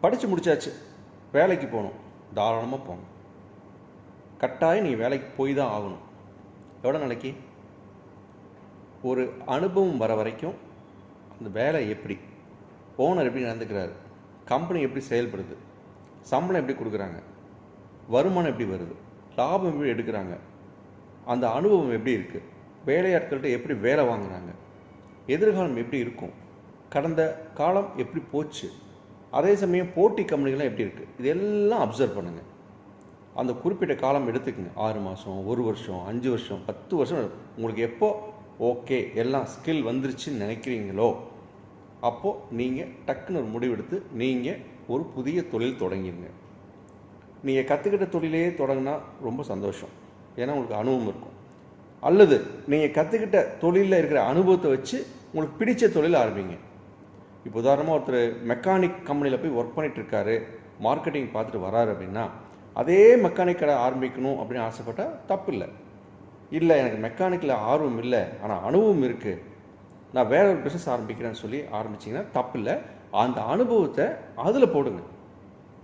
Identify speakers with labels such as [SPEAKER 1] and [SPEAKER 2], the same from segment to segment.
[SPEAKER 1] படித்து முடிச்சாச்சு. வேலைக்கு போகணும். தாராளமாக போகணும். கட்டாயம் நீ வேலைக்கு போய் தான் ஆகணும். எவ்வளோ நாளைக்கு? ஒரு அனுபவம் வர வரைக்கும் அந்த வேலை எப்படி? ஓனர் எப்படி நடந்துக்கிறாரு? கம்பெனி எப்படி செயல்படுது? சம்பளம் எப்படி கொடுக்குறாங்க? வருமானம் எப்படி வருது? லாபம் எப்படி எடுக்கிறாங்க? அந்த அனுபவம் எப்படி இருக்குது வேலையாட்கள்கிட்ட எப்படி வேலை வாங்குறாங்க? எதிர்காலம் எப்படி இருக்கும்? கடந்த காலம் எப்படி போச்சு? அதே சமயம் போட்டி கம்பெனிகள்லாம் எப்படி இருக்குது இதெல்லாம் அப்சர்வ் பண்ணுங்கள் அந்த குறிப்பிட்ட காலம் எடுத்துக்கங்க. ஆறு மாதம் ஒரு வருஷம் அஞ்சு வருஷம் பத்து வருஷம் உங்களுக்கு எப்போ ஓகே எல்லாம் ஸ்கில் வந்துருச்சுன்னு நினைக்கிறீங்களோ அப்போது நீங்கள் டக்குன்னு ஒரு முடிவெடுத்து நீங்கள் ஒரு புதிய தொழில் தொடங்கிடுங்க நீங்கள் கற்றுக்கிட்ட தொழிலே தொடங்கினா ரொம்ப சந்தோஷம். ஏன்னா உங்களுக்கு அனுபவம் இருக்கும். அல்லது நீங்கள் கற்றுக்கிட்ட தொழிலில் இருக்கிற அனுபவத்தை வச்சு உங்களுக்கு பிடித்த தொழில் ஆரம்பிங்க. இப்போ உதாரணமாக ஒருத்தர் மெக்கானிக் கம்பெனியில் போய் ஒர்க் பண்ணிட்டு இருக்காரு மார்க்கெட்டிங் பார்த்துட்டு வராரு அப்படின்னா அதே மெக்கானிக் கடை ஆரம்பிக்கணும் அப்படின்னு ஆசைப்பட்டால் தப்பு இல்லை இல்லை எனக்கு மெக்கானிக்கில் ஆர்வம் இல்லை ஆனால் அனுபவம் இருக்குது நான் வேற ஒரு பிஸ்னஸ் ஆரம்பிக்கிறேன்னு சொல்லி ஆரம்பிச்சிங்கன்னா தப்பு இல்லை அந்த அனுபவத்தை அதில் போடுங்க.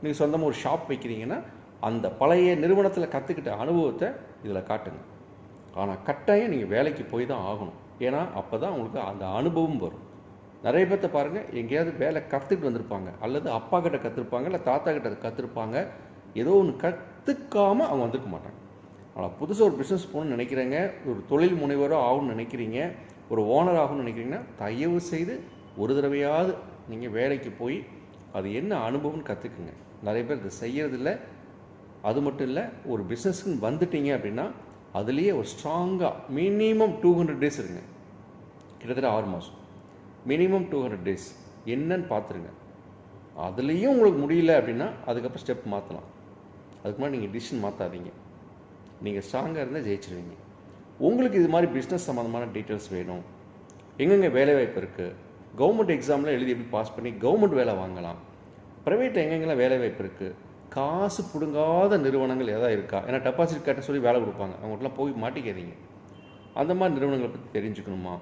[SPEAKER 1] நீங்கள் சொந்தமாக ஒரு ஷாப் வைக்கிறீங்கன்னா அந்த பழைய நிறுவனத்தில் கற்றுக்கிட்ட அனுபவத்தை இதில் காட்டுங்க. ஆனால் கட்டாயம் நீங்கள் வேலைக்கு போய் தான் ஆகணும். ஏன்னா அப்போ தான் உங்களுக்கு அந்த அனுபவம் வரும். நிறைய பேர்த்த பாருங்கள் எங்கேயாவது வேலை கற்றுக்கிட்டு வந்திருப்பாங்க. அல்லது அப்பா கிட்ட கற்றுருப்பாங்க இல்லை தாத்தா கிட்ட கற்றுருப்பாங்க ஏதோ ஒன்று கற்றுக்காமல் அவங்க வந்திருக்க மாட்டாங்க. ஆனால் புதுசாக ஒரு பிஸ்னஸ் போகணும்னு நினைக்கிறேங்க. ஒரு தொழில் முனைவராக ஆகணும்னு நினைக்கிறீங்க. ஒரு ஓனர் ஆகும்னு நினைக்கிறீங்கன்னா தயவு செய்து ஒரு தடவையாவது நீங்கள் வேலைக்கு போய் அது என்ன அனுபவம்னு கற்றுக்குங்க நிறைய பேர் இதை செய்கிறதில்ல அது மட்டும் இல்லை ஒரு பிஸ்னஸ்க்குன்னு வந்துட்டீங்க அப்படின்னா அதுலேயே ஒரு ஸ்ட்ராங்காக மினிமம் டூ ஹண்ட்ரட் டேஸ் இருங்க. கிட்டத்தட்ட ஆறு மாதம் மினிமம் டூ ஹண்ட்ரட் டேஸ் என்னன்னு பார்த்துருங்க. அதுலேயும் உங்களுக்கு முடியல அப்படின்னா அதுக்கப்புறம் ஸ்டெப் மாற்றலாம் அதுக்கு முன்னாடி நீங்கள் டிசிஷன் மாற்றாதீங்க நீங்கள் ஸ்ட்ராங்காக இருந்தால் ஜெயிச்சிருவீங்க. உங்களுக்கு இது மாதிரி பிஸ்னஸ் சம்மந்தமான டீட்டெயில்ஸ் வேணும். எங்கெங்கே வேலைவாய்ப்பு இருக்குது கவர்மெண்ட் எக்ஸாமில் எழுதி எப்படி பாஸ் பண்ணி கவர்மெண்ட் வேலை வாங்கலாம்? ப்ரைவேட்டில் எங்கெங்கெல்லாம் வேலைவாய்ப்பு இருக்குது காசு பிடுங்காத நிறுவனங்கள் எதாவது இருக்கா? ஏன்னா டெபாசிட் கட்ட சொல்லி வேலை கொடுப்பாங்க. அவங்கள்ட்டலாம் போய் மாட்டிக்காதீங்க. அந்த மாதிரி நிறுவனங்களை பற்றி தெரிஞ்சுக்கணுமா?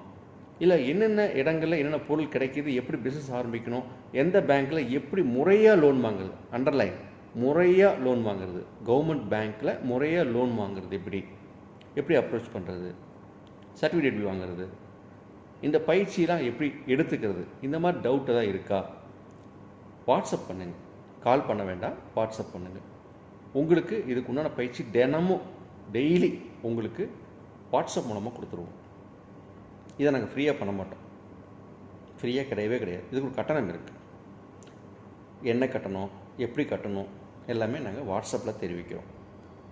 [SPEAKER 1] இல்லை என்னென்ன இடங்களில் என்னென்ன பொருள் கிடைக்கிது எப்படி பிஸ்னஸ் ஆரம்பிக்கணும் எந்த பேங்க்கில் எப்படி முறையாக லோன் வாங்குறது? அண்டர்லைன் முறையாக லோன் வாங்குறது. கவர்மெண்ட் பேங்க்கில் முறையாக லோன் வாங்குறது எப்படி? எப்படி அப்ரோச் பண்ணுறது சர்டிஃபிகேட் எப்படி வாங்குறது? இந்த பயிற்சியெலாம் எப்படி எடுத்துக்கிறது? இந்த மாதிரி டவுட் தான் இருக்கா? வாட்ஸ்அப் பண்ணுங்கள் கால் பண்ண வேண்டாம் வாட்ஸ்அப் பண்ணுங்கள் உங்களுக்கு இதுக்கு உண்டான பயிற்சி தினமும் டெய்லி உங்களுக்கு வாட்ஸ்அப் மூலமாக கொடுத்துருவோம். இதை நாங்கள் ஃப்ரீயாக பண்ண மாட்டோம். ஃப்ரீயாக கிடையவே கிடையாது. இதுக்கு ஒரு கட்டணம் இருக்குது என்ன கட்டணும் எப்படி கட்டணும் எல்லாமே நாங்கள் வாட்ஸ்அப்பில் தெரிவிக்கிறோம்.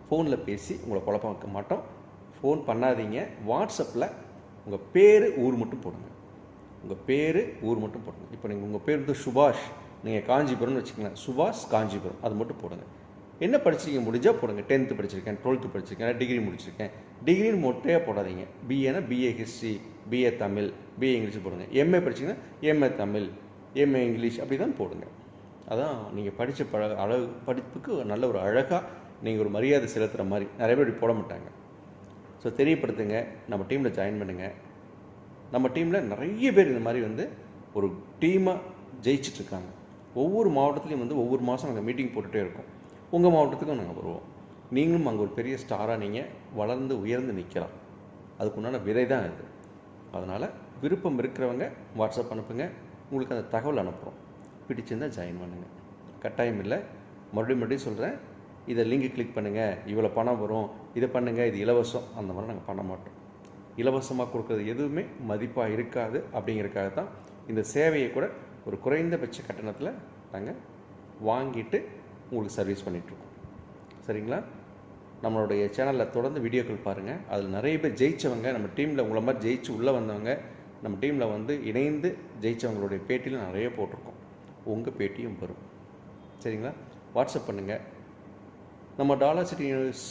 [SPEAKER 1] ஃபோனில் பேசி உங்களை குழப்பம் வைக்க மாட்டோம். ஃபோன் பண்ணாதீங்க. வாட்ஸ்அப்பில் உங்கள் பேர் ஊர் மட்டும் போடுங்க. உங்கள் பேர் ஊர் மட்டும் போடுங்க. இப்போ நீங்கள் உங்கள் பேர் வந்து சுபாஷ். நீங்கள் காஞ்சிபுரம்னு வச்சுக்கோங்களேன். சுபாஷ் காஞ்சிபுரம். அது மட்டும் போடுங்க. என்ன படிச்சிருக்கீங்க? முடிஞ்சால் போடுங்க. டென்த்து படிச்சிருக்கேன் டுவெல்த்து படிச்சிருக்கேன் டிகிரி முடிச்சிருக்கேன். டிகிரின்னு மொட்டையாக போடாதீங்க. பிஏனா BA history BA Tamil BA English போடுங்க. எம்ஏ படிச்சிங்கன்னா எம்ஏ தமிழ் எம்ஏ இங்கிலீஷ் அப்படி தான் போடுங்க. அதான் நீங்கள் படித்த பழ அழகு படிப்புக்கு ஒரு நல்ல ஒரு அழகாக நீங்கள் ஒரு மரியாதை செலுத்துகிற மாதிரி. நிறைய பேர் இப்படி போட மாட்டாங்க. ஸோ தெரியப்படுத்துங்க. நம்ம டீமில் ஜாயின் பண்ணுங்கள் நம்ம டீமில் நிறைய பேர் இந்த மாதிரி வந்து ஒரு டீமாக ஜெயிச்சிட்ருக்காங்க ஒவ்வொரு மாவட்டத்துலையும் வந்து ஒவ்வொரு மாதம் நாங்கள் மீட்டிங் போட்டுகிட்டே இருக்கோம். உங்கள் மாவட்டத்துக்கும் நாங்கள் வருவோம். நீங்களும் அங்கே ஒரு பெரிய ஸ்டாராக நீங்கள் வளர்ந்து உயர்ந்து நிற்கலாம் அதுக்கு உண்டான விதை தான் இது. அதனால் விருப்பம் இருக்கிறவங்க வாட்ஸ்அப் அனுப்புங்க. உங்களுக்கு அந்த தகவல் அனுப்புகிறோம் பிடிச்சிருந்தால் ஜாயின் பண்ணுங்கள் கட்டாயம் இல்லை. மறுபடியும் மறுபடியும் சொல்கிறேன் இதை லிங்க் கிளிக் பண்ணுங்கள் இவ்வளோ பணம் வரும். இதை பண்ணுங்கள் இது இலவசம். அந்த மாதிரி நாங்கள் பண்ண மாட்டோம். இலவசமாக கொடுக்குறது எதுவுமே மதிப்பாக இருக்காது அப்படிங்கிறதுக்காக தான் இந்த சேவையை கூட ஒரு குறைந்தபட்ச கட்டணத்தில் நாங்கள் வாங்கிட்டு உங்களுக்கு சர்வீஸ் பண்ணிகிட்ருக்கோம் சரிங்களா? நம்மளுடைய சேனலில் தொடர்ந்து வீடியோக்கள் பாருங்கள் அதில் நிறைய பேர் ஜெயித்தவங்க நம்ம டீமில் உங்களை மாதிரி ஜெயிச்சு உள்ளே வந்தவங்க நம்ம டீமில் வந்து இணைந்து ஜெயித்தவங்களுடைய பேட்டியில் நிறைய போட்டிருக்கோம். உங்கள் பேட்டியும் வரும். சரிங்களா? வாட்ஸ்அப் பண்ணுங்கள் நம்ம டாலர் சிட்டி நியூஸ்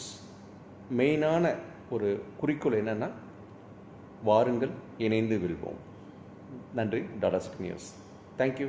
[SPEAKER 1] மெயினான ஒரு குறிக்கோள் என்னென்னா வாருங்கள் இணைந்து வெல்வோம். நன்றி. Dollar city news. தேங்க்யூ